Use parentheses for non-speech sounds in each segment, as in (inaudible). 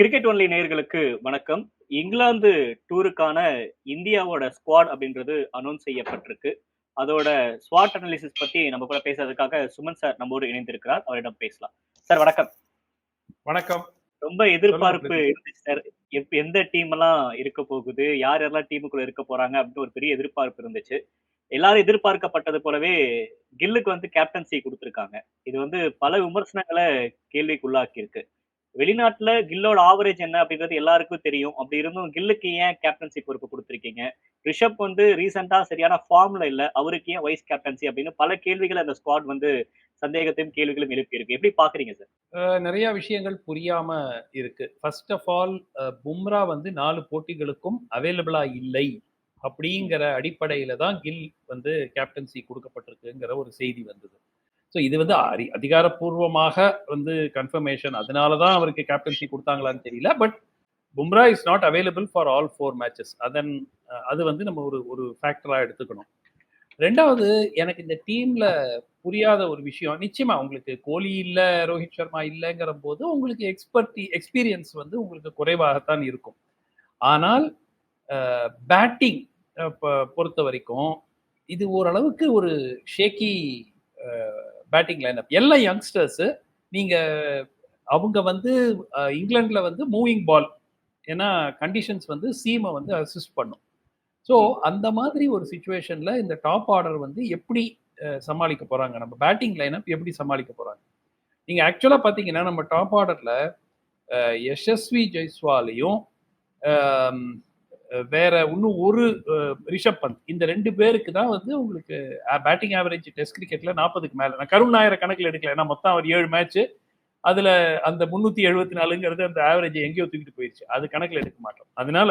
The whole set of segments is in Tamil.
கிரிக்கெட் ஒன்லி நேயர்களுக்கு வணக்கம். இங்கிலாந்து டூருக்கான இந்தியாவோட ஸ்குவாட் அப்படின்றது அனௌன்ஸ் செய்யப்பட்டிருக்கு. அதோட ஸ்வாட் அனாலிசிஸ் பத்தி நம்ம கூட பேசுறதுக்காக சுமன் சார் நம்மோடு இணைந்திருக்கிறார். அவரிடம் பேசலாம். சார் வணக்கம். வணக்கம். ரொம்ப எதிர்பார்ப்பு. இருந்துச்சு சார் எந்த டீம் எல்லாம் இருக்க போகுது யார் யாரெல்லாம் டீமுக்குள்ள இருக்க போறாங்க அப்படின்னு ஒரு பெரிய எதிர்பார்ப்பு இருந்துச்சு. எல்லாரும் எதிர்பார்க்கப்பட்டது போலவே கில்லுக்கு வந்து கேப்டன்சி கொடுத்திருக்காங்க. இது வந்து பல விமர்சனங்களை கேள்விக்குள்ளாக்கி இருக்கு வெளிநாட்டுல கில்லோட ஆவரேஜ் என்ன அப்படின்றது எல்லாருக்கும் தெரியும். அப்படி இருந்தும் கில்லுக்கு ஏன் கேப்டன்சி பொறுப்பு கொடுத்துருக்கீங்க? ரிஷப் வந்து ரீசெண்டா சரியான ஃபார்ம்ல இல்ல அவருக்கு ஏன் வைஸ் கேப்டன்சி அப்படின்னு பல கேள்விகள் அந்த ஸ்குவாட் வந்து சந்தேகத்தையும் கேள்விகளும் எழுப்பி இருக்கு எப்படி பாக்குறீங்க சார் நிறைய விஷயங்கள் புரியாம இருக்கு. ஃபர்ஸ்ட் ஆஃப் ஆல் பும்ரா வந்து நாலு போட்டிகளுக்கும் அவைலபிளா இல்லை அப்படிங்கிற அடிப்படையில தான் கில் வந்து கேப்டன்சி கொடுக்கப்பட்டிருக்குங்கிற ஒரு செய்தி வந்தது. ஸோ இது வந்து அரி அதிகாரப்பூர்வமாக வந்து கன்ஃபர்மேஷன் அதனால தான் அவருக்கு கேப்டன்சி கொடுத்தாங்களான்னு தெரியல. But Bumrah is not available for all four matches அதன் அது வந்து நம்ம ஒரு ஒரு ஃபேக்டராக எடுத்துக்கணும். ரெண்டாவது எனக்கு இந்த டீம்ல புரியாத ஒரு விஷயம் நிச்சயமா உங்களுக்கு கோலி இல்லை ரோஹித் சர்மா இல்லைங்கிற போது உங்களுக்கு எக்ஸ்பர்டி எக்ஸ்பீரியன்ஸ் வந்து உங்களுக்கு குறைவாகத்தான் இருக்கும். ஆனால் பேட்டிங் பொறுத்த வரைக்கும் இது ஓரளவுக்கு ஒரு ஷேக்கி பேட்டிங் லைன் அப் எல்லா யங்ஸ்டர்ஸ் நீங்க அவங்க வந்து இங்கிலாண்டில் வந்து மூவிங் பால் ஏன்னா கண்டிஷன்ஸ் வந்து சீமை வந்து அசிஸ்ட் பண்ணும். ஸோ அந்த மாதிரி ஒரு சுச்சுவேஷனில் இந்த டாப் ஆர்டர் வந்து எப்படி சமாளிக்க போகிறாங்க நம்ம பேட்டிங் லைனப் எப்படி சமாளிக்க போகிறாங்க நீங்கள் ஆக்சுவலாக பார்த்தீங்கன்னா நம்ம டாப் ஆர்டரில் யஷஸ்வி ஜெய்ஸ்வாலையும் வேற இன்னும் ஒரு ரிஷப் பந்த். இந்த ரெண்டு பேருக்கு தான் வந்து உங்களுக்கு பேட்டிங் ஆவரேஜ் டெஸ்ட் கிரிக்கெட்ல நாற்பதுக்கு மேல. நான் கருண் நாயர் கணக்கில் எடுக்கல. ஏன்னா மொத்தம் அவர் ஏழு மேட்ச் அதுல அந்த முன்னூத்தி எழுபத்தி நாலுங்கிறது அந்த ஆவரேஜ் எங்கேயோ தூக்கிட்டு போயிடுச்சு அது கணக்கில் எடுக்க மாட்டோம். அதனால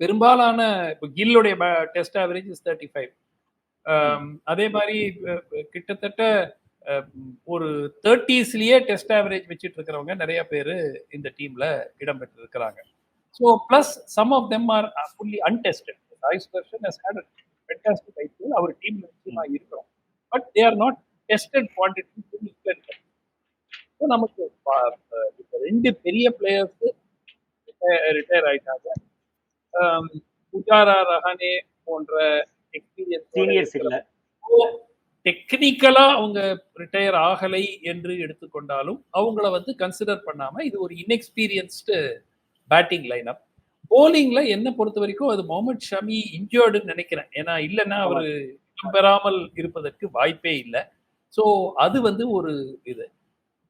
பெரும்பாலான இப்போ கில்லுடைய test average is thirty five அதே மாதிரி கிட்டத்தட்ட ஒரு தேர்ட்டிஸ்லயே டெஸ்ட் ஆவரேஜ் வச்சுட்டு இருக்கிறவங்க நிறைய பேர் இந்த டீம்ல இடம்பெற்று இருக்கிறாங்க so plus some of them are fully untested Royce person has had fantastic IPL அவர் டீம்ல நிச்சயமா இருக்கிறோம் but they are not tested quantity so நமக்கு ரெண்டு பெரிய பிளேயர்ஸ் ரிட்டையர் ஆயிட்டாங்க. புஜாரா ரஹானே போன்ற சீனியர்ஸ் இல்ல. டெக்னிக்கலா அவங்க ரிட்டையர் ஆகலை என்று எடுத்துக்கொண்டாலும் அவங்கள வந்து கன்சிடர் பண்ணாம இது ஒரு இன்எக்ஸ்பீரியன்ஸ்டு பேட்டிங் லைனப் போலிங்ல என்ன பொறுத்த வரைக்கும் அது முகமது ஷமி இன்ஜர்டுன்னு நினைக்கிறேன். ஏன்னா இல்லைன்னா அவரு பெறாமல் இருப்பதற்கு வாய்ப்பே இல்லை. ஸோ அது வந்து ஒரு இது.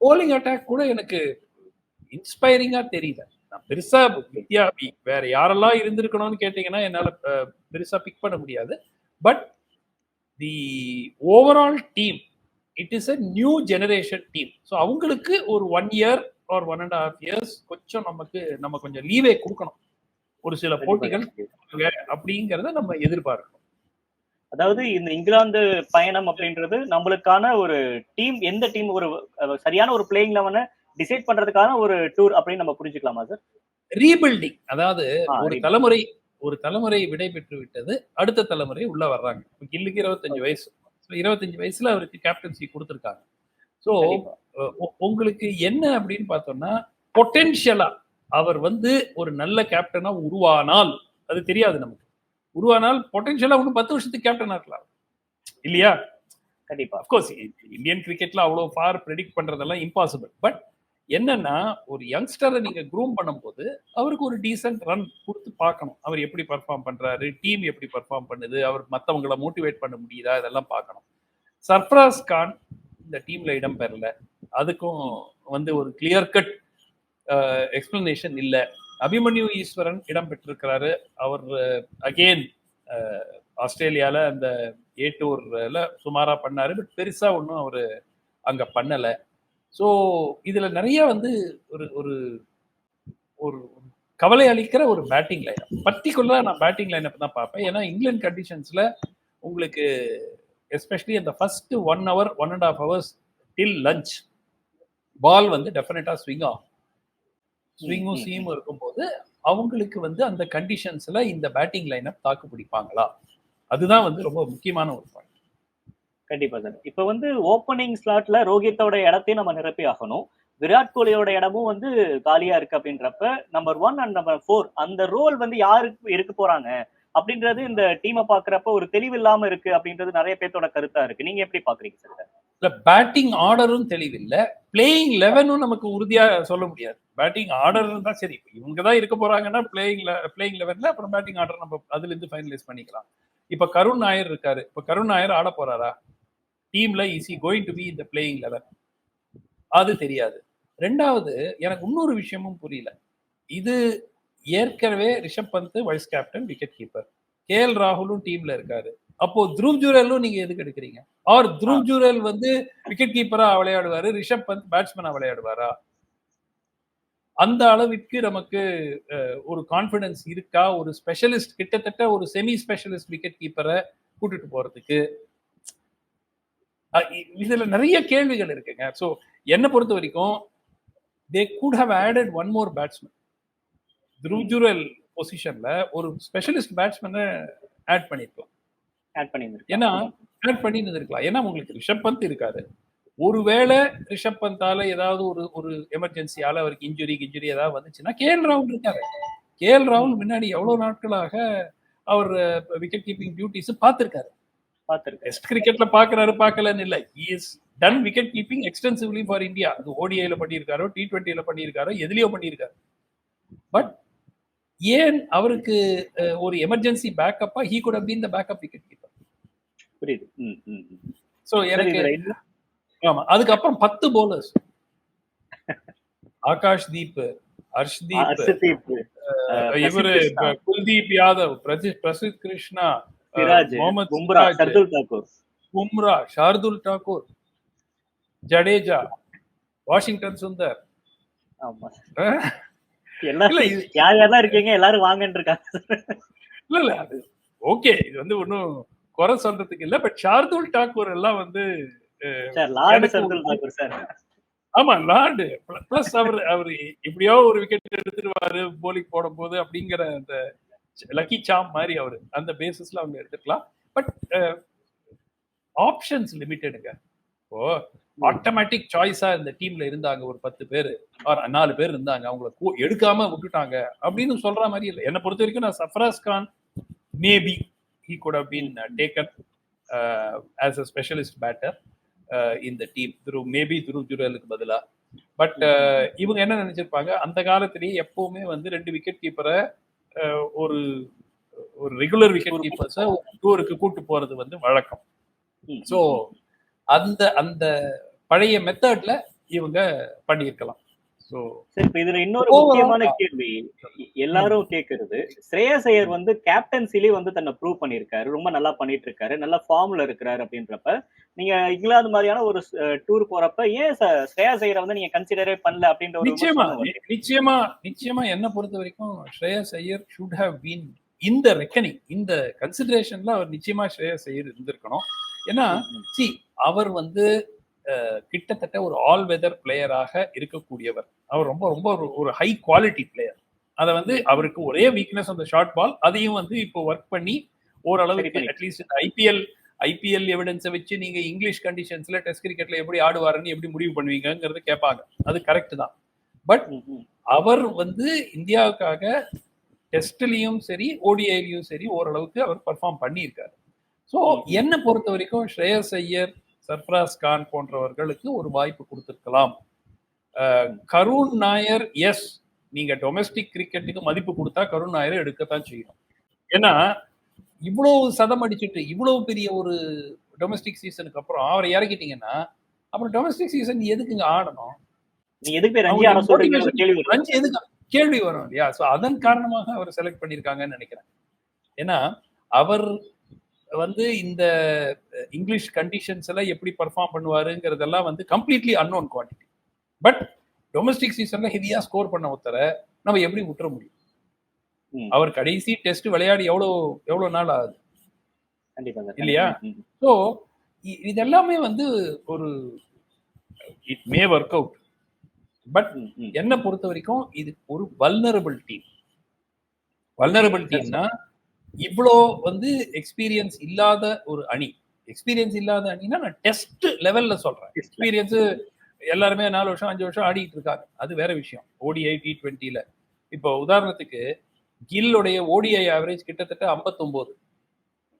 போலிங் அட்டாக் கூட எனக்கு இன்ஸ்பைரிங்கா தெரியல. நான் பெருசா வித்யா வேற யாரெல்லாம் இருந்திருக்கணும்னு கேட்டீங்கன்னா என்னால பெருசா பிக் பண்ண முடியாது. But the overall team it is a new generation team so அவங்களுக்கு ஒரு one year or one and half years கொஞ்சம் நமக்கு நம்ம கொஞ்சம் லீவே கொடுக்கணும். ஒரு சில போட்டிகள் அப்படிங்கிறத நம்ம எதிர்பார்க்கணும். அதாவது இந்த இங்கிலாந்து பயணம் அப்படின்றது நம்மளுக்கான ஒரு டீம் எந்த டீம் ஒரு சரியான ஒரு பிளேயிங் லெவனை டிசைட் பண்றதுக்கான ஒரு டூர் அப்படின்னு நம்ம புரிஞ்சுக்கலாமா சார் ரீபில்டிங் அதாவது ஒரு. தலைமுறை ஒரு தலைமுறை விடை பெற்று விட்டது அடுத்த தலைமுறை உள்ள வர்றாங்க. கில்லுக்கு இருபத்தஞ்சு வயசு. இருபத்தஞ்சு வயசுல அவருக்கு கேப்டன்சி கொடுத்துருக்காங்க. ஸோ. உங்களுக்கு என்ன அப்படின்னு பார்த்தோம்னா பொட்டென்ஷியலா அவர் வந்து ஒரு நல்ல கேப்டனா உருவானால் அது தெரியாது நமக்கு. உருவானால் பொட்டென்ஷியலா இன்னும் பத்து வருஷத்துக்கு கேப்டனா இருக்கலாம். இல்லையா? கண்டிப்பா. அப்கோர்ஸ் இந்தியன் கிரிக்கெட்ல அவ்வளோ ஃபார் ப்ரெடிக்ட் பண்றதெல்லாம் இம்பாசிபிள் பட் என்னன்னா ஒரு யங்ஸ்டரை நீங்க க்ரூம் பண்ணும்போது அவருக்கு ஒரு டீசென்ட் ரன் கொடுத்து பார்க்கணும். அவர் எப்படி பர்ஃபார்ம் பண்றாரு டீம் எப்படி பர்ஃபார்ம் பண்ணுது அவர் மற்றவங்கள மோட்டிவேட் பண்ண முடியுதா இதெல்லாம் பார்க்கணும். சர்ஃப்ராஸ் கான் இந்த டீம்ல இடம் பெறல. அதுக்கும் வந்து ஒரு கிளியர் கட் எக்ஸ்பிளனேஷன் இல்லை. அபிமன்யு ஈஸ்வரன் இடம் பெற்றிருக்கிறாரு. அவர் அகெயின் ஆஸ்திரேலியால அந்த ஏ டூர்ல சுமாரா பண்ணாரு. பட் பெருசா ஒன்றும் அவர் அங்க பண்ணல. ஸோ இதுல நிறைய வந்து ஒரு ஒரு ஒரு கவலை அளிக்கிற ஒரு பேட்டிங் லைன் பர்டிகுலராக நான் பேட்டிங் லைனப் தான் பார்ப்பேன். ஏன்னா இங்கிலாந்து கண்டிஷன்ஸில் உங்களுக்கு எஸ்பெஷலி அந்த first one hour one and half hours till lunch ball வந்து டெஃபினட்டா ஸ்விங் ஆகும். ஸ்விங்கும் சீமும் இருக்கும்போது அவங்களுக்கு வந்து அந்த கண்டிஷன்ஸ்ல இந்த பேட்டிங் லைனப் தாக்கு பிடிப்பாங்களா? அதுதான் வந்து ரொம்ப முக்கியமான ஒரு பாயிண்ட் கண்டிப்பா சார். இப்ப வந்து ஓப்பனிங் ஸ்லாட்ல ரோஹித்தோட இடத்தையும் நம்ம நிரப்பி ஆகணும். விராட் கோலியோட இடமும் வந்து காலியா இருக்கு அப்படின்றப்ப number one and number four அந்த ரோல் வந்து யாருக்கு இருக்க போறாங்க? அப்படின்றது இந்த டீமை பாக்குறப்ப ஒரு தெளிவு இல்லாம இருக்கு அப்படின்றது நிறைய பேர்த்தோட கருத்தா இருக்கு. நீங்க எப்படி பாக்குறீங்க சார் இல்ல பேட்டிங் ஆர்டரும் தெளிவில்லை. பிளேயிங் லெவனும் நமக்கு உறுதியா சொல்ல முடியாது. பேட்டிங் ஆர்டர் தான் சரி இவங்க தான் இருக்க போறாங்கன்னா பிளேயிங் பிளேயிங் லெவன்ல அப்புறம் பேட்டிங் ஆர்டர் நம்ம அதுல இருந்து ஃபைனலைஸ் பண்ணிக்கலாம். இப்ப கருண் நாயர் இருக்காரு. இப்ப கருண் நாயர் ஆட போறாரா? டீம்ல இஸ் கோயிங் டு பி இந்த பிளேயிங் லெவன் அது தெரியாது. ரெண்டாவது எனக்கு இன்னொரு விஷயமும் புரியல. இது ஏற்கனவே Rishabh Pant vice captain wicket keeper K L ராகுலும் டீம்ல இருக்காரு. அப்போ த்ருவ் ஜுரலும் நீங்க எதுக்கு எடுக்கிறீங்க? அவர் த்ருவ் ஜுரல் வந்து விக்கெட் கீப்பரா விளையாடுவாரு ரிஷப் பந்த் பேட்ஸ்மேனா விளையாடுவாரா? அந்த அளவிற்கு நமக்கு ஒரு கான்பிடன்ஸ் இருக்கா? ஒரு ஸ்பெஷலிஸ்ட் கிட்டத்தட்ட ஒரு செமி ஸ்பெஷலிஸ்ட் விக்கெட் கீப்பரை கூட்டிட்டு போறதுக்கு. இதுல நிறைய கேள்விகள் இருக்குங்க. ஸோ என்னை பொறுத்த வரைக்கும் they could have added one more batsman த்ருஜுரல் பொசிஷன்ல ஒரு ஸ்பெஷலிஸ்ட் பேட்ஸ்மேனை ஆட் பண்ணிருக்கலாம். ஆட் பண்ணியிருந்திருக்கேன் ஏன்னா ஆட் பண்ணி இருந்திருக்கலாம் ஏன்னா உங்களுக்கு ரிஷப் பந்த் இருக்காரு. ஒருவேளை ரிஷப் பந்தால ஏதாவது ஒரு ஒரு எமர்ஜென்சியால அவருக்கு இன்ஜுரி கிஞ்சுரி ஏதாவது வந்துச்சுன்னா கேஎல் ராகுல் இருக்காரு. கேஎல் ராகுல் முன்னாடி எவ்வளவு நாட்களாக அவர் விக்கெட் கீப்பிங் டியூட்டிஸ் பார்த்திருக்காரு. டெஸ்ட் கிரிக்கெட்ல பாக்குறாரு பார்க்கலன்னு இல்ல. Is done wicket keeping extensively for India அது ஓடிஐல பண்ணியிருக்காரோ டி டுவெண்ட்டில பண்ணியிருக்காரோ எதுலயோ பண்ணியிருக்காரு. பட் ஏன் அவருக்கு ஒரு emergency பேக்கப்பா he could been the backup wicket keeper புரியுது. ஸோ எனக்கு ஆமா அதுக்கப்புறம் பத்து போலர்ஸ் ஆகாஷ் தீப் ஹர்ஷ்தீப் இவரு குல்தீப் யாதவ் பிரசித் பிரசித் கிருஷ்ணா முகமது பும்ரா சர்துல் தாக்கூர். பும்ரா ஷார்துல் டாக்கூர் ஜடேஜா வாஷிங்டன் சுந்தர். ஆமா. இது யார் யாரெல்லாம் இருக்கீங்க? எல்லாரும் வாங்கன்னு இருக்காங்க இல்ல இல்ல அது ஓகே. இது வந்து ஒன்றும் குறை சொல்றதுக்கு இல்ல. பட் ஷார்துல் டாக்கூர் எல்லாம் வந்து ஆமா லார்டு பிளஸ் அவர் அவர் எப்படியோ ஒரு விக்கெட் எடுத்துருவாரு போலிங் போடும் போது அப்படிங்கிற அந்த லக்கி சாம் மாதிரி அவர். அந்த பேசிஸ்ல அவங்க எடுத்துக்கலாம். பட் ஆப்ஷன்ஸ் லிமிட்டெடுங்க ஓ ஆட்டோமேட்டிக் சாய்ஸா இந்த டீம்ல இருந்தாங்க ஒரு பத்து பேர். நாலு பேர் இருந்தாங்க. அவங்கள எடுக்காம விட்டுட்டாங்க. அப்படின்னு சொல்ற மாதிரி இல்லை. என்னை பொறுத்த வரைக்கும் நான் Sarfaraz Khan maybe he could have been taken as a specialist batter இந்த டீம் திரு மேபி திரு ஜுரலுக்கு பதிலா. பட் இவங்க என்ன நினைச்சிருப்பாங்க? அந்த காலத்திலேயே எப்பவுமே வந்து ரெண்டு விக்கெட் கீப்பரை ஒரு ஒரு ரெகுலர் விக்கெட் கீப்பர்ஸை டூருக்கு கூட்டு போறது வந்து வழக்கம். ஸோ அந்த அந்த பழைய மெத்தட்ல இவங்க பண்ணியிருக்கலாம். ஸோ சரி இப்ப இதுல இன்னொரு முக்கியமான கேள்வி. எல்லாரும் கேக்குறது. ஸ்ரேயஸ் ஐயர் வந்து கேப்டன்சிலே வந்து தன்னை ப்ரூவ் பண்ணிருக்காரு ரொம்ப நல்லா பண்ணிட்டு இருக்காரு நல்ல ஃபார்ம்ல இருக்கிறாரு அப்படின்றப்ப நீங்க இங்கிலாந்து மாதிரியான ஒரு டூர் போறப்ப ஏன் ஸ்ரேயஸ் ஐயரை வந்து நீங்க கன்சிடரே பண்ணல அப்படின்ற ஒரு நிச்சயமா நிச்சயமா நிச்சயமா என்ன பொறுத்த வரைக்கும் Shreyas Iyer should have been இந்த ரெக்கனிங் இந்த கன்சிடரேஷன்ல அவர் நிச்சயமா ஸ்ரேயஸ் ஐயர் இருந்திருக்கணும். ஏன்னா சி அவர் வந்து கிட்டத்தட்ட ஒரு ஆல் வெதர் பிளேயராக இருக்கக்கூடியவர். அவர் ரொம்ப ரொம்ப ஒரு- ஹை குவாலிட்டி பிளேயர் அதை வந்து அவருக்கு ஒரே வீக்னஸ் அந்த ஷார்ட் பால் அதையும் வந்து இப்போ ஒர்க் பண்ணி ஓரளவுக்கு. அட்லீஸ்ட் ஐபிஎல் ஐபிஎல் எவிடன்ஸை வச்சு நீங்க இங்கிலீஷ் கண்டிஷன்ஸ்ல டெஸ்ட் கிரிக்கெட்ல எப்படி ஆடுவாருன்னு எப்படி முடிவு பண்ணுவீங்கங்கிறது கேட்பாங்க அது கரெக்ட் தான். பட். அவர் வந்து இந்தியாவுக்காக டெஸ்ட்லயும் சரி ஓடிஐலையும் சரி ஓரளவுக்கு அவர் பர்ஃபார்ம் பண்ணியிருக்காரு. ஸோ என்னை பொறுத்த வரைக்கும் ஸ்ரேயஸ் ஐயர் சர்ஃப்ராஸ் கான் போன்றவர்களுக்கு ஒரு வாய்ப்பு கொடுத்திருக்கலாம். கருண் நாயர் எஸ் நீங்க டொமஸ்டிக் கிரிக்கெட்டுக்கு மதிப்பு கொடுத்தா கருண் நாயரை எடுக்கத்தான் செய்யணும். ஏன்னா இவ்வளவு சதம் அடிச்சுட்டு இவ்வளவு பெரிய ஒரு டொமஸ்டிக் சீசனுக்கு அப்புறம் அவரை இறக்கிட்டீங்கன்னா அப்புறம் டொமஸ்டிக் சீசன் எதுக்குங்க ஆடணும்? கேள்வி வரும். இல்லையா? சோ அதன் காரணமாக அவர் செலக்ட் பண்ணிருக்காங்கன்னு நினைக்கிறேன். ஏன்னா அவர் வந்து இந்த இங்கிலீஷ் கண்டிஷன்ஸ் எல்லாம் எப்படி பர்ஃபார்ம் பண்ணுவாருங்கிறதெல்லாம் வந்து completely unknown quantity but domestic சீசன்ல ஹெவியா ஸ்கோர் பண்ண ஒருத்தரை நம்ம எப்படி விட்டுற முடியும். அவர் கடைசி டெஸ்ட் விளையாடி எவ்வளவு எவ்வளவு நாள் ஆகுது? இல்லையா? ஸோ இதெல்லாமே வந்து ஒரு it may work out but. என்னை பொறுத்த வரைக்கும் இது ஒரு வல்னரபிள் டீம் வல்னரபிள் டீம்னா இவ்வளோ வந்து எக்ஸ்பீரியன்ஸ் இல்லாத ஒரு அணி. எக்ஸ்பீரியன்ஸ் இல்லாத அணினா நான் டெஸ்ட் லெவல்ல சொல்றேன். எக்ஸ்பீரியன்ஸ் எல்லாருமே நாலு வருஷம் அஞ்சு வருஷம் ஆடிட்டு இருக்காங்க. அது வேற விஷயம். ஓடிஐ டி டுவெண்ட்டில இப்போ உதாரணத்துக்கு கில்லுடைய ஓடிஐ ஆவரேஜ் கிட்டத்தட்ட 59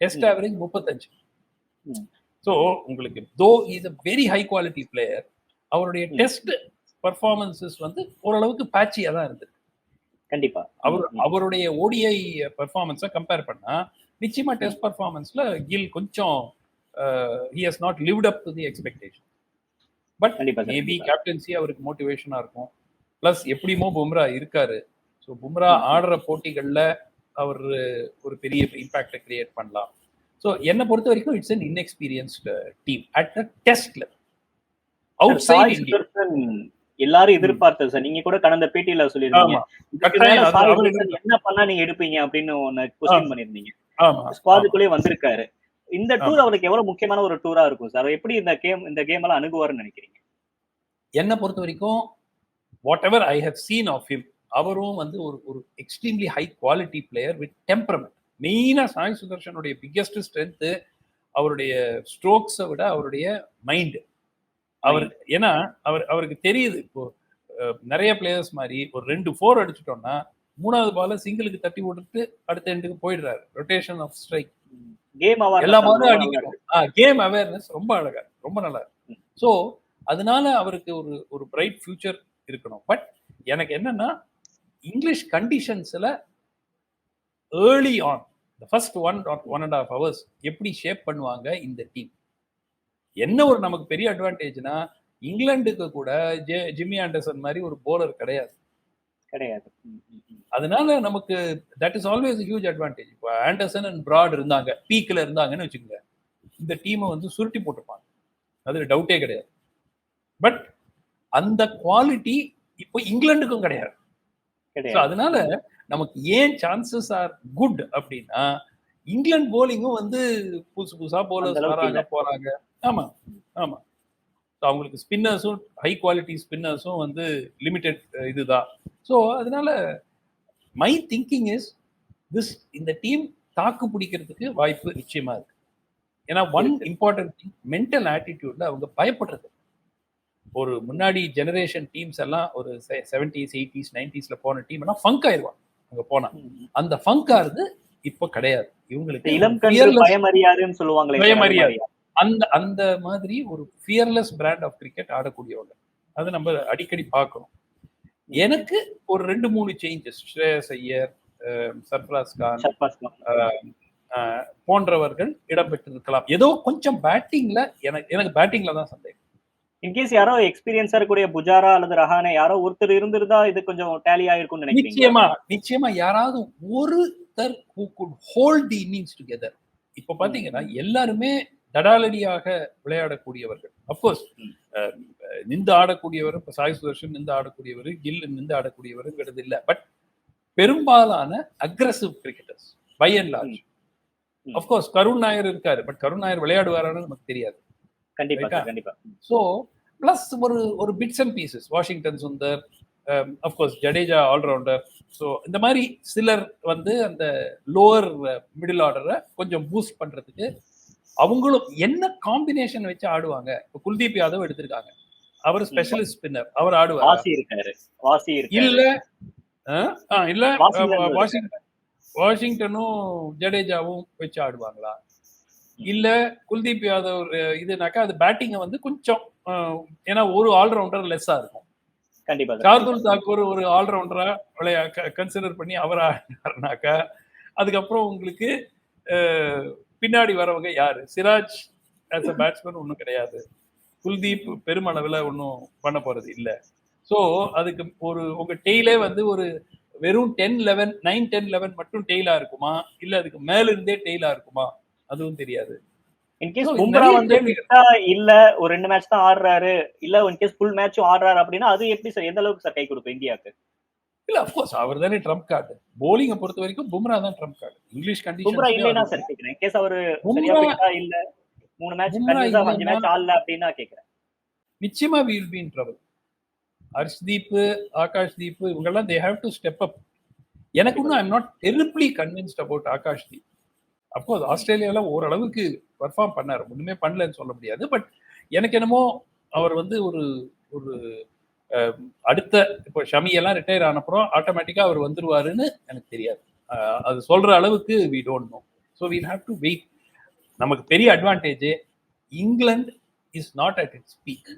டெஸ்ட். ஆவரேஜ் முப்பத்தஞ்சு. ஸோ உங்களுக்கு though is a very high quality player அவருடைய. டெஸ்ட் பர்ஃபார்மன்சஸ் வந்து ஓரளவுக்கு பேட்சியா தான் இருந்தது கண்டிப்பா. அவர். அவருடைய ஓடிஐ பெர்ஃபார்மன்ஸை கம்பேர் பண்ணா நிச்சயமா டெஸ்ட் பர்ஃபார்மன்ஸ்ல கில் கொஞ்சம் he has not lived up to the expectation but maybe. Captaincy அவருக்கு மோட்டிவேஷனா இருக்கும். ப்ளஸ் எப்படியுமோ பும்ரா இருக்காரு. ஸோ பும்ரா. ஆடுற போட்டிகள்ல அவர் ஒரு பெரிய இம்பாக்டை கிரியேட் பண்ணலாம். ஸோ என்னை பொறுத்த வரைக்கும் it's an inexperienced team at the test out Sai side எல்லாரும் எதிர்பார்த்தது சார். நீங்க கூட கடந்த பேட்டியில சொல்லிருந்தீங்க என்ன பண்ணா நீங்க எடுப்பீங்க அப்படின்னு ஒன்னு கொஸ்டின் பண்ணிருந்தீங்க. ஸ்குவாடுக்குள்ளே வந்திருக்காரு. இந்த டூர். அவருக்கு எவ்வளவு முக்கியமான ஒரு டூரா இருக்கும் சார்? எப்படி இந்த கேம் இந்த கேம் எல்லாம் அணுகுவாருன்னு நினைக்கிறீங்க? என்னை பொறுத்த வரைக்கும் whatever I have seen of him அவரும் வந்து ஒரு ஒரு extremely high quality player with temperament மெயினாக சாய் சுதர்ஷனுடைய பிக்கெஸ்ட் ஸ்ட்ரென்த்து அவருடைய ஸ்ட்ரோக்ஸை விட அவருடைய மைண்டு அவர் ஏன்னா அவர் அவருக்கு தெரியுது. இப்போ நிறைய பிளேயர்ஸ் மாதிரி ஒரு ரெண்டு ஃபோர் அடிச்சிட்டோம்னா மூணாவது பால சிங்கிளுக்கு தட்டி விட்டுட்டு அடுத்த எண்டுக்கு போயிடுறாரு. ரொட்டேஷன் ஆஃப் ஸ்ட்ரைக் கேம் எல்லா அவார்டு அடிக்கணும் கேம் அவேர்னஸ் ரொம்ப அழகா. ரொம்ப நல்லா இருக்கு. ஸோ அதனால அவருக்கு ஒரு ஒரு பிரைட் ஃபியூச்சர் இருக்கணும். பட் எனக்கு என்னன்னா English கண்டிஷன்ஸ்ல early on first one one and half hours எப்படி ஷேப் பண்ணுவாங்க இந்த டீம் என்ன ஒரு நமக்கு பெரிய அட்வான்டேஜ்னா இங்கிலாந்துக்கு கூட ஜே ஜிம்மி ஆண்டர்சன் மாதிரி ஒரு போலர் கிடையாது. கிடையாது. அதனால நமக்கு that is always huge advantage இப்போ ஆண்டர்சன் அண்ட் பிராட் இருந்தாங்க பீக்கில் இருந்தாங்கன்னு வச்சுக்கோங்க இந்த டீமை வந்து சுருட்டி போட்டிருப்பாங்க. அது டவுட்டே கிடையாது. பட் அந்த குவாலிட்டி இப்போ இங்கிலாந்துக்கும் கிடையாது. அதனால நமக்கு ஏன் சான்சஸ் ஆர் குட் அப்படின்னா இங்கிலாந்து போலிங்கும் வந்து புதுசு புதுசா போலர்ஸ் வராங்க. போறாங்க. ஆமா ஆமா So அவங்களுக்கு ஸ்பின்னர்ஸும் ஹை குவாலிட்டி ஸ்பின்னர்ஸும் வந்து லிமிடெட் இதுதான் ஸோ அதனால மை திங்கிங் இஸ் திஸ் இந்த டீம் தாக்கு பிடிக்கிறதுக்கு வாய்ப்பு நிச்சயமா இருக்கு ஏன்னா ஒன். இம்பார்ட்டன்ட் திங் மென்டல் ஆட்டிடியூட்ல அவங்க பயப்படுறது ஒரு முன்னாடி ஜெனரேஷன் டீம்ஸ் எல்லாம் ஒரு செவன்டிஸ் எயிட்டிஸ் நைன்டிஸ்ல போன டீம் எல்லாம் ஃபங்க் ஆயிடுவாங்க அங்க போனா. அந்த ஃபங்க் ஆறுது இப்போ கிடையாது இவங்களுக்கு இளம் fearless- பயமறியாதுன்னு சொல்லுவாங்களே. மாதிரியா? அந்த அந்த மாதிரி ஒரு ஃபியர்லெஸ் பிராண்ட் ஆஃப் கிரிக்கெட் ஆடக்கூடியவங்க. அது நம்ம அடிக்கடி பார்க்கணும். எனக்கு ஒரு ரெண்டு மூணு சேஞ்சஸ் ஸ்ரேயஸ் ஐயர் சர்ஃப்ராஸ் கான் போன்றவர்கள் இடம்பெற்றிருக்கலாம். ஏதோ கொஞ்சம் பேட்டிங்ல எனக்கு எனக்கு பேட்டிங்ல தான் சந்தேகம். இன்கேஸ் யாரோ எக்ஸ்பீரியன்ஸா இருக்கக்கூடிய புஜாரா அல்லது ரஹானே யாரோ ஒருத்தர் இருந்திருந்தா இது கொஞ்சம் டேலி ஆயிருக்கும்னு நினைக்கிறீங்க நிச்சயமா நிச்சயமா யாராவது ஒருத்தர் who could hold the innings together. இப்ப பாத்தீங்கன்னா எல்லாருமே தடாலடியாக விளையாடக்கூடியவர்கள். அப்கோர்ஸ். நின்று ஆடக்கூடியவர் இப்ப சாய் சுதர்ஷன் நின்று ஆடக்கூடியவர் கில் நின்று ஆடக்கூடியவருங்கிறது இல்ல. பட் பெரும்பாலான aggressive cricketers by and large. Of course Karun Nayar இருக்காரு பட் கருண் நாயர் விளையாடுவாரான்னு நமக்கு தெரியாது. கண்டிப்பா கண்டிப்பா. ஸோ ப்ளஸ் ஒரு ஒரு bits and pieces Washington Sundar of course Jadeja all rounder so இந்த மாதிரி சிலர் வந்து அந்த லோவர் மிடில் ஆர்டரை கொஞ்சம் பூஸ்ட் பண்றதுக்கு அவங்களும் என்ன காம்பினேஷன் வச்சு ஆடுவாங்க? இப்போ குல்தீப் யாதவ் எடுத்திருக்காங்க. அவர் ஸ்பெஷலிஸ்ட் ஸ்பின்னர் அவர் ஆடுவார்? வாசி இருக்காரு. வாசி இல்ல இல்ல வாஷிங்டன் வாஷிங்டனும் ஜடேஜாவும் வச்சு ஆடுவாங்களா? இல்ல குல்தீப் யாதவ் இதுனாக்கா அது பேட்டிங்கை வந்து கொஞ்சம் ஏன்னா ஒரு ஆல்ரவுண்டர் லெஸ்ஸா இருக்கும். கண்டிப்பா சார். ஷார்துல் தாக்கூர் ஒரு ஆல்ரவுண்டரா விளையா கன்சிடர் பண்ணி அவர் ஆடினாக்கா அதுக்கப்புறம் உங்களுக்கு பின்னாடி வரவங்க யாரு? சிராஜ் ஆஸ் அ பேட்ஸ்மேன் ஒன்றும் கிடையாது. குல்தீப் பெருமளவில் ஒன்றும் பண்ண போறது இல்லை. ஸோ அதுக்கு ஒரு உங்க டெய்லே வந்து ஒரு வெறும் ten eleven nine ten eleven மட்டும் டெய்லா இருக்குமா? இல்ல அதுக்கு மேல இருந்தே டெய்லா இருக்குமா? அதுவும் தெரியாது. இன்கேஸ் பும்ரா வந்து இல்ல ஒரு ரெண்டு மேட்ச் தான் ஆடுறாரு இல்ல இன்கேஸ் ஃபுல் மேட்சும் ஆடுறாரு அப்படின்னா அது எப்படி சார் எந்த அளவுக்கு சார் கை கொடுக்கும் இந்தியாவுக்கு? இல்ல அப்கோர்ஸ் அவர் தானே ட்ரம்ப் கார்டு போலிங்கை பொறுத்த வரைக்கும் பும்ரா தான் trump card English Bumrah condition sir கேக்குறேன். இன்கேஸ் அவரு சரியா இல்ல மூணு மேட்ச் அஞ்சு ஆடல அப்படின்னா கேக்குறேன். நிச்சயமா will be in trouble Harshdeep Akashdeep இவங்கெல்லாம் they have to step up எனக்கு இன்னும் I'm not terribly convinced about Akashdeep. அப்போது ஆஸ்திரேலியால ஓரளவுக்கு பர்ஃபார்ம் பண்ணாரு. ஒண்ணுமே பண்ணலன்னு சொல்ல முடியாது. பட் எனக்கு என்னமோ அவர் வந்து ஒரு ஒரு அடுத்த இப்போ ஷமி எல்லாம் ரிட்டையர் ஆனப்புறம் ஆட்டோமேட்டிக்கா அவர் வந்துருவாருன்னு எனக்கு தெரியாது. அது சொல்ற அளவுக்கு we don't know so we have to wait நமக்கு பெரிய advantage England is not at its peak.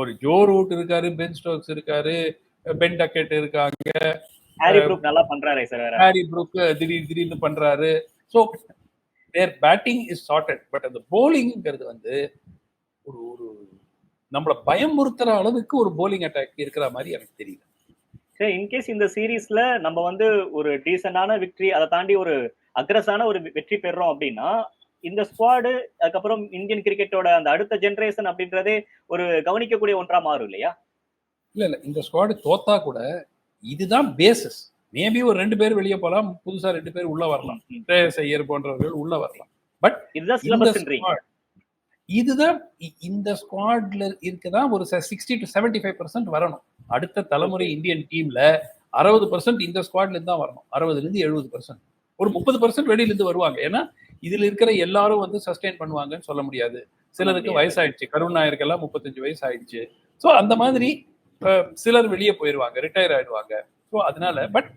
ஒரு ஜோ ரூட் இருக்காரு பென் ஸ்டோக்ஸ் இருக்காரு பென் டக்கெட் இருக்காங்க ஹாரி ப்ரூக் நல்லா பண்றாரே சார் ஹாரி ப்ரூக் திடீர் திடீர்னு பண்றாரு. So their batting is sorted but அந்த போலிங்கிறது வந்து ஒரு ஒரு நம்மளை பயமுறுத்துற அளவுக்கு ஒரு போலிங் அட்டாக் இருக்கிற மாதிரி எனக்கு தெரியல. சரி இன்கேஸ் இந்த சீரீஸ்ல நம்ம வந்து ஒரு டீசென்டான விக்டரி அதை தாண்டி ஒரு அக்ரஸான ஒரு வெற்றி பெறுறோம் அப்படின்னா இந்த ஸ்குவாடு அதுக்கப்புறம் இந்தியன் கிரிக்கெட்டோட அந்த அடுத்த ஜெனரேஷன் அப்படின்றதே ஒரு கவனிக்கக்கூடிய ஒன்றா மாறும் இல்லையா? இல்ல இல்ல. இந்த ஸ்குவாடு தோத்தா கூட இதுதான் பேசஸ் மேபி ஒரு ரெண்டு பேர் வெளியே போகலாம் புதுசா ரெண்டு பேர் உள்ள வரலாம். ஐயர் போன்றவர்கள் உள்ள வரலாம். இதுதான் இந்த சிலபஸ்ன்றீங்க squad- இதுதான் இந்த ஸ்குவாட்ல இருக்கதான் ஒரு sixty to seventy five percent வரணும். அடுத்த தலைமுறை இந்தியன் டீம்ல அறுபது பர்சன்ட் இந்த ஸ்குவாட்ல இருந்து தான் வரணும். அறுபதுல இருந்து எழுபது பர்சன்ட் ஒரு முப்பது பர்சன்ட் வெளியில இருந்து வருவாங்க. ஏன்னா இதுல இருக்கிற எல்லாரும் வந்து சஸ்டெயின் பண்ணுவாங்கன்னு சொல்ல முடியாது. சிலருக்கு. வயசாயிடுச்சு. கருண் நாயருக்கெல்லாம் முப்பத்தஞ்சு வயசு ஆயிடுச்சு ஸோ அந்த மாதிரி சிலர் வெளியே போயிடுவாங்க ரிட்டையர் ஆயிடுவாங்க. ஸோ அதனால பட்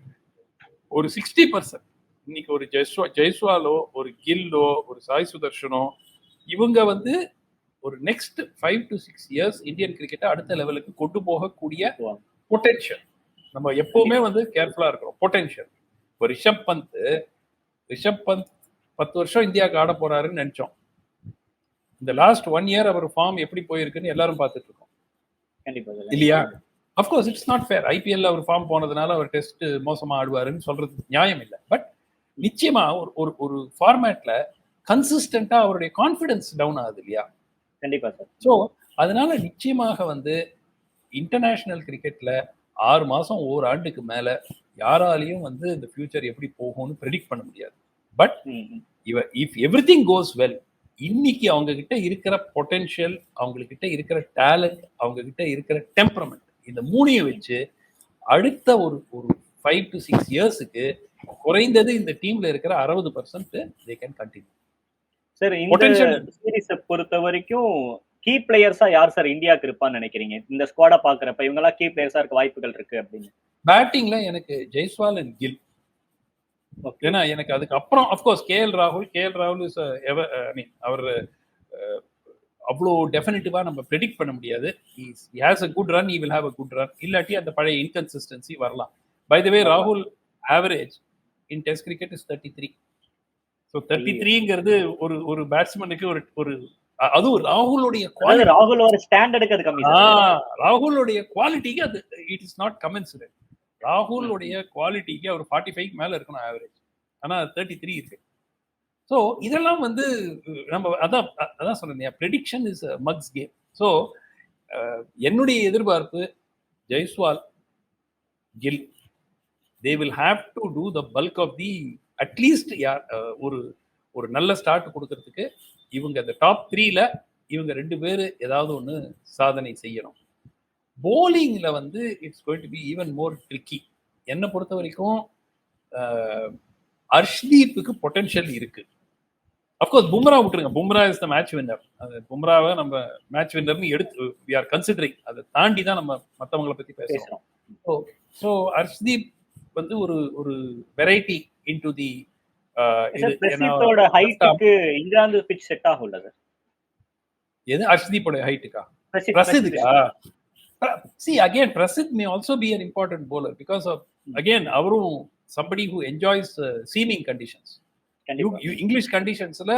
ஒரு சிக்ஸ்டி பர்சன்ட் இன்னைக்கு ஒரு ஜெய்ஸ்வா ஜெய்ஸ்வாலோ ஒரு கில்லோ ஒரு சாய் சுதர்ஷனோ இவங்க வந்து ஒரு next five to six years Indian கிரிக்கெட்டை அடுத்த லெவலுக்கு கொண்டு போகக்கூடிய. பொட்டென்ஷியல் நம்ம எப்பவுமே வந்து கேர்ஃபுல்லா இருக்கிறோம். பொட்டென்ஷியல் இப்போ ரிஷப் பந்த் ரிஷப் பந்த் பத்து வருஷம் இந்தியாவுக்கு ஆட போறாருன்னு நினைச்சோம். இந்த லாஸ்ட் ஒன் இயர் அவர் ஃபார்ம் எப்படி போயிருக்குன்னு எல்லாரும் பார்த்துட்டு இருக்கோம். கண்டிப்பா சார் இல்லையா அஃப்கோர்ஸ் இட்ஸ் நாட் ஃபேர் ஐபிஎல்ல அவர் ஃபார்ம் போனதுனால அவர் டெஸ்ட் மோசமா ஆடுவாருன்னு சொல்றது நியாயம் இல்லை. பட் நிச்சயமா ஒரு ஒரு ஒரு ஃபார்மேட்ல கன்சிஸ்டண்டா அவருடைய கான்ஃபிடன்ஸ் டவுன் ஆகுது இல்லையா? கண்டிப்பா சார். ஸோ அதனால நிச்சயமாக வந்து இன்டர்நேஷனல் கிரிக்கெட்ல ஆறு மாசம் ஒரு ஆண்டுக்கு மேல யாராலையும் வந்து இந்த ஃபியூச்சர் எப்படி போகும்னு ப்ரெடிக்ட் பண்ண முடியாது. பட். இவ if everything goes well இன்னைக்கு அவங்க கிட்ட இருக்கிற பொட்டென்ஷியல் அவங்க கிட்ட இருக்கிற டேலண்ட் அவங்க கிட்ட இருக்கிற டெம்பரமெண்ட் இந்த மூணையும் வச்சு அடுத்த ஒரு ஒரு ஃபைவ் டு சிக்ஸ் இயர்ஸுக்கு குறைந்தது இந்த டீம்ல இருக்கிற அறுபது percent they can continue sir இந்த. சீரீஸை பொறுத்த வரைக்கும் கீ பிளேயர்ஸா யார் சார் இந்தியாவுக்கு இருப்பான்னு நினைக்கிறீங்க? இந்த ஸ்குவாடை பாக்குறப்ப இவங்க எல்லாம் கீ பிளேயர்ஸா இருக்க வாய்ப்புகள் இருக்கு அப்படின்னு. பேட்டிங்ல எனக்கு ஜெய்ஸ்வால் அண்ட் கில் ஏன்னா எனக்கு அதுக்கு அப்புறம் அஃப்கோர்ஸ் கே எல் ராகுல் கே எல் ராகுல் இஸ் ஐ மீன் அவர் அஹ், அவ்வளோ டெஃபினட்டிவா நம்ம ப்ரெடிக்ட் பண்ண முடியாது. Has a good run he will have a good run இல்லாட்டி அந்த பழைய இன்கன்சிஸ்டன்சி வரலாம். பை த வே ராகுல் average in test cricket is thirty three so thirty த்ரீங்கிறது ஒரு ஒரு பேட்ஸ்மேனுக்கு ஒரு ஒரு அ- அதுவும் ராகுலுடைய ராகுல் ஒரு ஸ்டாண்டர்டுக்கு அது கம்மி ராகுலுடைய குவாலிட்டிக்கு அது இட் இஸ் நாட் கமென்சுரேட் ராகுலுடைய குவாலிட்டிக்கு அவர் ஃபார்ட்டி ஃபைவ் மேல இருக்கணும் ஆவரேஜ் ஆனா தேர்ட்டி த்ரீ இருக்கு. ஸோ இதெல்லாம் வந்து நம்ம அதான் அதான் சொன்னேன் prediction is mug's game so என்னுடைய எதிர்பார்ப்பு Jaiswal Gill they will have to do the bulk of the at least யார் அஹ், ஒரு ஒரு நல்ல ஸ்டார்ட் கொடுக்கறதுக்கு இவங்க அந்த டாப் த்ரீல இவங்க ரெண்டு பேர் ஏதாவது ஒன்று சாதனை செய்யணும். போலிங்ல வந்து it's going to be even more tricky என்னை பொறுத்த வரைக்கும் அஹ், அர்ஷ்தீப்புக்கு பொட்டென்ஷியல் இருக்கு. அஃப்கோர்ஸ் பும்ரா விட்டுருங்க. Bumrah is the match winner அது பும்ராவை நம்ம மேட்ச் வின்னர்னு எடுத்து வி ஆர் கன்சிடரிங் அதை தாண்டி தான் நம்ம மற்றவங்களை பத்தி பேசுறோம். பேசுறோம். ஸோ அர்ஷ்தீப் வந்து ஒரு ஒரு வெரைட்டி இன் டு தி ஹைட்டுக்கு இங்கிலாந்து பிச் செட் ஆகும்ல சார் எது? அர்ஷ்தீப்போட ஹைட்டுக்கா Prasidh பிரசித்துக்கா? See again Prasidh may also be an important bowler because of again அவரும் somebody who enjoys uh, seaming conditions. கண்டிப்பா. you, English கண்டிஷன்ஸ்ல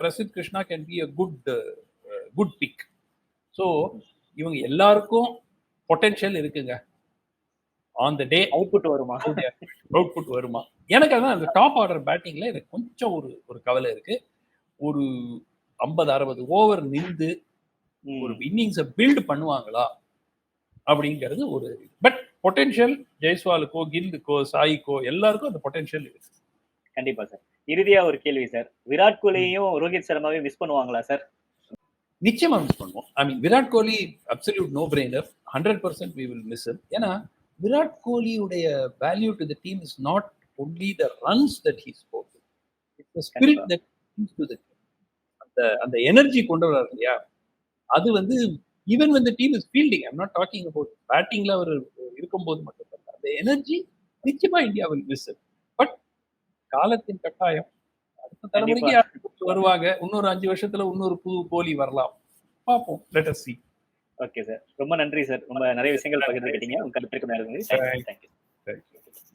Prasidh Krishna can be a good good pick so இவங்க எல்லாருக்கும் பொட்டென்ஷியல் இருக்குங்க. ஆன் த டே அவுட்புட் வருமா? (laughs) அவுட்புட் வருமா? எனக்கு அதான் அந்த டாப் ஆர்டர் பேட்டிங்ல எனக்கு கொஞ்சம் ஒரு ஒரு கவலை இருக்கு. ஒரு ஐம்பது அறுபது ஓவர் நின்று. ஒரு இன்னிங்ஸை பில்ட் பண்ணுவாங்களா? அப்படிங்கிறது ஒரு பட் பொட்டென்ஷியல் ஜெய்ஸ்வாலுக்கோ கில்லுக்கோ சாயிக்கோ எல்லாருக்கும் அந்த பொட்டென்ஷியல் இருக்கு. கண்டிப்பா சார் இறுதியா ஒரு கேள்வி சார் விராட் கோலியையும் ரோஹித் சர்மாவையும் மிஸ் பண்ணுவாங்களா சார் நிச்சயமா மிஸ் பண்ணுவோம். I mean Virat Kohli absolute no brainer hundred percent we will miss ஏன்னா Virat கோலியுடைய value to the team is not only the runs that he sport its spirit கண்டிப்பா. தட் டு த அந்த அந்த எனர்ஜி கொண்டு வர்றாரு இல்லையா? அது வந்து even when the team is fielding I'm not talking about பேட்டிங்ல அவர் இருக்கும்போது மட்டும். அந்த எனர்ஜி நிச்சயமா இந்தியா வில் மிஸ் பட் காலத்தின் கட்டாயம் அடுத்த தலைமுறைக்கு வருவாங்க? இன்னொரு அஞ்சு வருஷத்துல இன்னொரு புது போலி வரலாம். பார்ப்போம். Let us see. Okay sir ரொம்ப நன்றி சார் ரொம்ப நிறைய விஷயங்கள் பகிர்ந்துக்கிட்டீங்க உங்க கருத்துக்கு you. தேங்க்யூ.